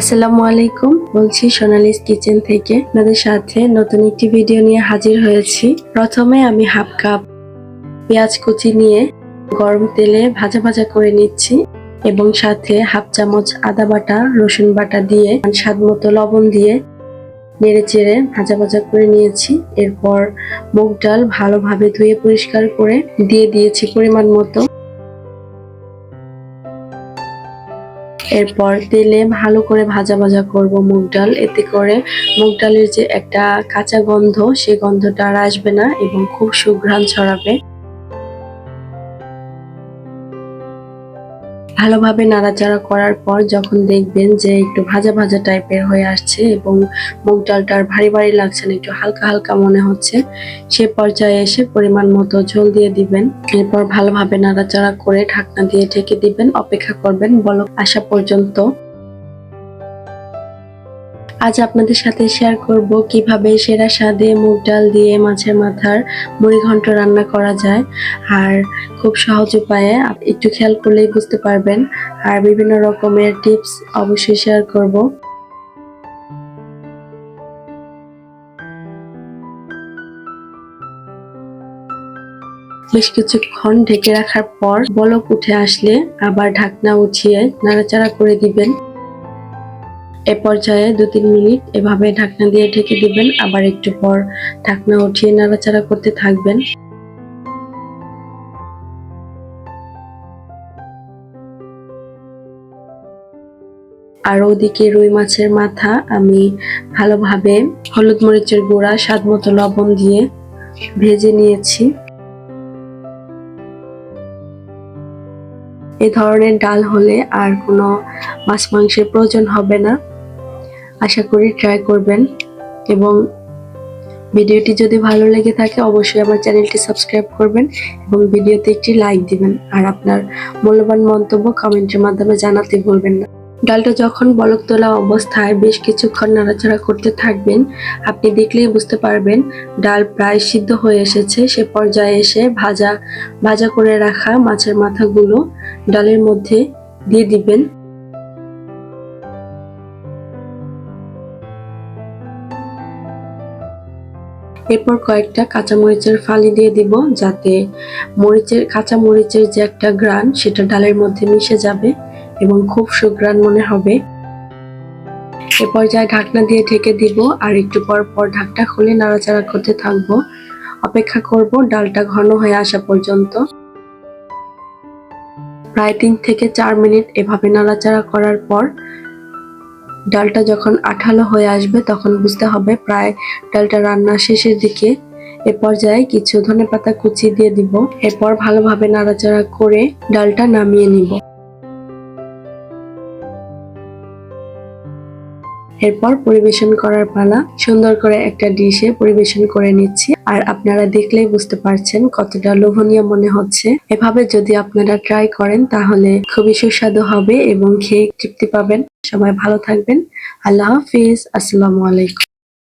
আসসালামু আলাইকুম। বলছি সোনালিস কিচেন থেকে আপনাদের সাথে নতুন একটি ভিডিও নিয়ে হাজির হয়েছি। প্রথমে আমি হাফ কাপ পেঁয়াজ কুচি নিয়ে গরম তেলে ভাজা ভাজা করে নিচ্ছি এবং সাথে হাফ চামচ আদা বাটা, রসুন বাটা দিয়ে স্বাদ মতো লবণ দিয়ে নেড়ে চেড়ে ভাজা ভাজা করে নিয়েছি। এরপর মুগ ডাল ভালোভাবে ধুয়ে পরিষ্কার করে দিয়ে দিয়েছি পরিমাণ মতো। এরপর তেলে ভালো করে ভাজা ভাজা করব মুগ ডাল। এতে করে মুগ ডালের যে একটা কাঁচা গন্ধ, সে গন্ধটা আর আসবে না এবং খুব সুঘ্রাণ ছড়াবে। ভালোভাবে নাড়াচাড়া করার পর যখন দেখবেন যে একটু ভাজা ভাজা টাইপের হয়ে আসছে এবং মুগ ডালটা আর ভারী ভারী লাগছে না, একটু হালকা হালকা মনে হচ্ছে, সে পর্যায়ে এসে পরিমাণ মতো ঝোল দিয়ে দিবেন। এরপর ভালোভাবে নাড়াচাড়া করে ঢাকনা দিয়ে ঢেকে দিবেন, অপেক্ষা করবেন বলক আসা পর্যন্ত আজ আপনাদের সাথে শেয়ার করব কীভাবে সেরা স্বাদে মুগ ডাল দিয়ে মাছের মাথার মুড়ি ঘন্ট রান্না করা যায়। আর খুব সহজ উপায়ে একটু খেয়াল করলেই বুঝতে পারবেন। আর বিভিন্ন রকমের টিপস অবশ্যই শেয়ার করব। বেশ কিছুক্ষণ ঢেকে রাখার পর বলক উঠে আসলে আবার ঢাকনা উঠিয়ে নাড়াচাড়া করে দিবেন। এ পর্যায়ে দু তিন মিনিট এভাবে ঢাকনা দিয়ে ঢেকে দিবেন, আবার একটু পর ঢাকনা উঠিয়ে নাড়াচাড়া করতে থাকবেন। আর ওদিকে রুই মাছের মাথা আমি ভালোভাবে হলুদ মরিচের গুঁড়া, স্বাদ মতো লবণ দিয়ে ভেজে নিয়েছি। এ ধরনের ডাল হলে আর কোনো মাছ মাংসের প্রয়োজন হবে না। আশা করি ট্রাই করবেন এবং ভিডিওটি যদি ভালো লেগে থাকে, অবশ্যই আমার চ্যানেলটি সাবস্ক্রাইব করবেন এবং ভিডিওতে একটি লাইক দিবেন। আর আপনার মূল্যবান মন্তব্য কমেন্টের মাধ্যমে জানাতে ভুলবেন না। ডালটা যখন বলক তোলা অবস্থায় বেশ কিছুক্ষণ নাড়াচাড়া করতে থাকবেন, আপনি দেখলেই বুঝতে পারবেন ডাল প্রায় সিদ্ধ হয়ে এসেছে। সে পর্যায়ে এসে ভাজা ভাজা করে রাখা মাছের মাথাগুলো ডালের মধ্যে দিয়ে দিবেন। এরপর কয়েকটা কাঁচা মরিচের ফালি দিয়ে দিব যাতে মরিচের কাঁচা মরিচের যে একটা গ্রান, সেটা ডালের মধ্যে মিশে যাবে এবং খুব সুগ্রান মনে হবে। এ পর্যায়ে ঢাকনা দিয়ে ঢেকে দিব আর একটু পর পর ঢাকটা খুলে নাড়াচাড়া করতে থাকব। অপেক্ষা করব ডালটা ঘন হয়ে আসা পর্যন্ত। প্রায় তিন থেকে চার মিনিট এভাবে নাড়াচাড়া করার পর ডালটা যখন আঠালো হয়ে আসবে তখন বুঝতে হবে প্রায় ডালটা রান্না শেষের দিকে। এ পর্যায়ে কিছু ধনে পাতা কুচি দিয়ে দিব। এরপর ভালোভাবে নাড়াচাড়া করে ডালটা নামিয়ে নিব। এরপর পরিবেশন করার পালা, সুন্দর করে একটা ডিশে পরিবেশন করে নিচ্ছি। আর আপনারা দেখলেই বুঝতে পারছেন কতটা লোভনীয় মনে হচ্ছে। এভাবে যদি আপনারা ট্রাই করেন, তাহলে খুবই সুস্বাদু হবে এবং খেয়ে তৃপ্তি পাবেন। সবাই ভালো থাকবেন। আল্লাহ হাফিজ। আসসালামু আলাইকুম।